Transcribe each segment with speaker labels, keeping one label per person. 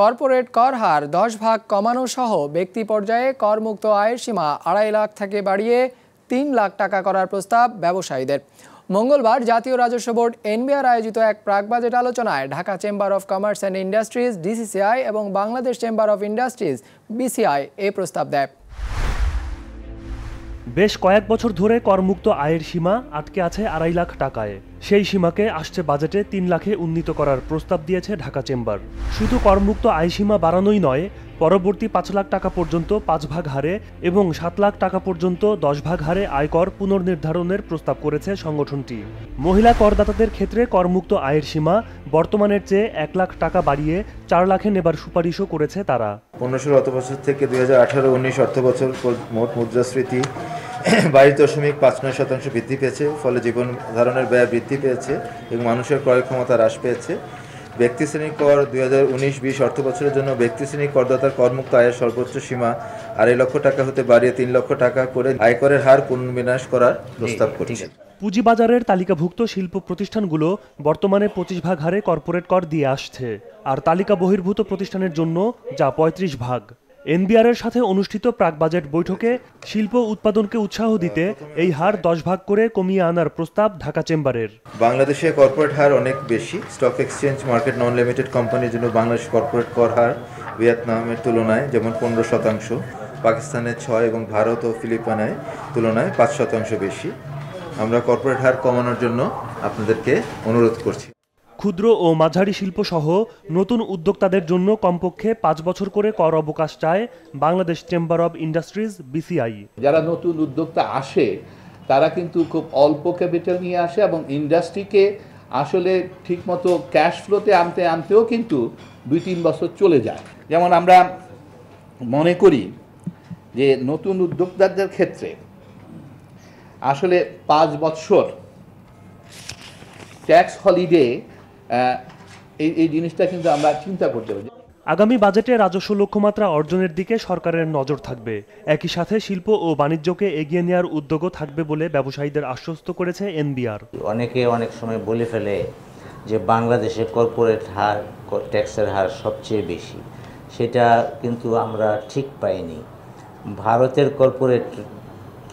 Speaker 1: Corporate কর হার দশ ভাগ কমানো সহ ব্যক্তি পর্যায়ে করমুক্ত আয়ের সীমা আড়াই লাখ থেকে বাড়িয়ে তিন লাখ টাকা করার প্রস্তাব ব্যবসায়ীদের। মঙ্গলবার জাতীয় রাজস্ব বোর্ড এনবিআর আয়োজিত এক প্রাক বাজেট আলোচনায় Dhaka chamber of commerce and industries, DCCI এবং Bangladesh chamber of industries, BCI এ প্রস্তাব দেয়।
Speaker 2: বেশ কয়েক বছর ধরে করমুক্ত আয়ের সীমা আটকে আছে আড়াই লাখ টাকায়। সেই সীমাকে আসছে বাজেটে তিন লাখে উন্নীত করার প্রস্তাব দিয়েছে ঢাকা চেম্বার। শুধু করমুক্ত আয় সীমা বাড়ানোই নয়, পরবর্তী পাঁচ লাখ টাকা পর্যন্ত পাঁচ ভাগ হারে এবং সাত লাখ টাকা পর্যন্ত দশ ভাগ হারে আয়কর পুনর্নির্ধারণের প্রস্তাব করেছে সংগঠনটি। মহিলা করদাতাদের ক্ষেত্রে করমুক্ত আয়ের সীমা বর্তমানের চেয়ে এক লাখ টাকা বাড়িয়ে চার লাখে নেবার সুপারিশও করেছে তারা।
Speaker 3: পনেরোশো অর্থ বছর থেকে দুই হাজার আঠারো উনিশ অর্থ বছর মোট মুদ্রাস্ফীতি বাইশ দশমিক পাঁচ নয় শতাংশ বৃদ্ধি পেয়েছে ফলে জীবন ধারণের ব্যয় বৃদ্ধি পেয়েছে এবং মানুষের ক্রয় ক্ষমতা হ্রাস পেয়েছে। ব্যক্তি শ্রেণি কর দুই হাজার উনিশ বিশ অর্থ বছরের জন্য ব্যক্তি শ্রেণি করদাতার করমুক্ত আয়ের সর্বোচ্চ সীমা আড়াই লক্ষ টাকা হতে বাড়িয়ে তিন লক্ষ টাকা করে আয়করের হার পুনর্বিন্যাস করার প্রস্তাব করছে।
Speaker 2: পুঁজিবাজারের তালিকাভুক্ত শিল্প প্রতিষ্ঠানগুলো বর্তমানে পঁচিশ ভাগ হারে কর্পোরেট কর দিয়ে আসছে আর তালিকা বহির্ভূত প্রতিষ্ঠানের জন্য যা পঁয়ত্রিশ ভাগ। এনবিআর এর সাথে অনুষ্ঠিত প্রাক বাজেট বৈঠকে শিল্প উৎপাদনকে উৎসাহ দিতে এই হার দশ ভাগ করে কমিয়ে আনার প্রস্তাব ঢাকা চেম্বারের।
Speaker 3: বাংলাদেশে কর্পোরেট হার অনেক বেশি। Stock exchange, market non limited কোম্পানির জন্য বাংলাদেশ কর্পোরেট কর হার ভিয়েতনামের তুলনায় যেমন পনেরো শতাংশ, পাকিস্তানের ছয় এবং ভারত ও ফিলিপাইনের তুলনায় পাঁচ শতাংশ বেশি। আমরা কর্পোরেট হার কমানোর জন্য আপনাদেরকে অনুরোধ করছি।
Speaker 2: ক্ষুদ্র ও মাঝারি শিল্প সহ নতুন উদ্যোক্তাদের জন্য কমপক্ষে পাঁচ বছর করে কর অবকাশ চায় Bangladesh chamber of industries, BCI.
Speaker 4: যারা নতুন উদ্যোক্তা আসে, তারা কিন্তু খুব অল্প ক্যাপিটাল নিয়ে আসে এবং ইন্ডাস্ট্রিকে আসলে ঠিকমতো ক্যাশ ফ্লোতে আনতে আনতেও কিন্তু দুই তিন বছর চলে যায়। যেমন আমরা মনে করি যে নতুন উদ্যোক্তাদের ক্ষেত্রে আসলে পাঁচ বছর ট্যাক্স হলিডে এই এই জিনিসটা কিন্তু আমরা চিন্তা করতে পারি।
Speaker 2: আগামী বাজেটে রাজস্ব লক্ষ্যমাত্রা অর্জনের দিকে সরকারের নজর থাকবে। একই সাথে শিল্প ও বাণিজ্যকে এগিয়ে নেওয়ার উদ্যোগও থাকবে বলে ব্যবসায়ীদের আশ্বস্ত করেছে এনবিআর।
Speaker 5: অনেকে অনেক সময় বলে ফেলে যে বাংলাদেশে কর্পোরেট হার ট্যাক্সের হার সবচেয়ে বেশি। সেটা কিন্তু আমরা ঠিক পাইনি। ভারতের কর্পোরেট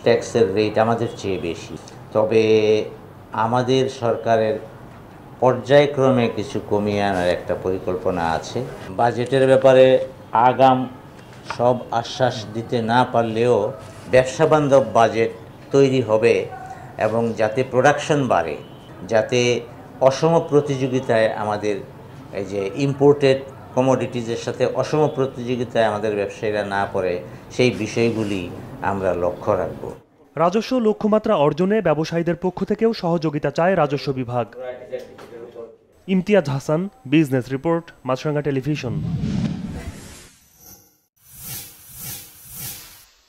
Speaker 5: ট্যাক্সের রেট আমাদের চেয়ে বেশি। তবে আমাদের সরকারের পর্যায়ক্রমে কিছু কমিয়ে আনার একটা পরিকল্পনা আছে। বাজেটের ব্যাপারে আগাম সব আশ্বাস দিতে না পারলেও ব্যবসা বান্ধব বাজেট তৈরি হবে এবং যাতে প্রোডাকশন বাড়ে, যাতে অসম প্রতিযোগিতায় আমাদের এই যে ইম্পোর্টেড কমোডিটিজের সাথে অসম প্রতিযোগিতায় আমাদের ব্যবসায়ীরা না পড়ে, সেই বিষয়গুলি আমরা লক্ষ্য রাখব।
Speaker 2: রাজস্ব লক্ষ্যমাত্রা অর্জনে ব্যবসায়ীদের পক্ষ থেকেও সহযোগিতা চায় রাজস্ব বিভাগ। Imtiaz Hasan, business report, Maasranga television.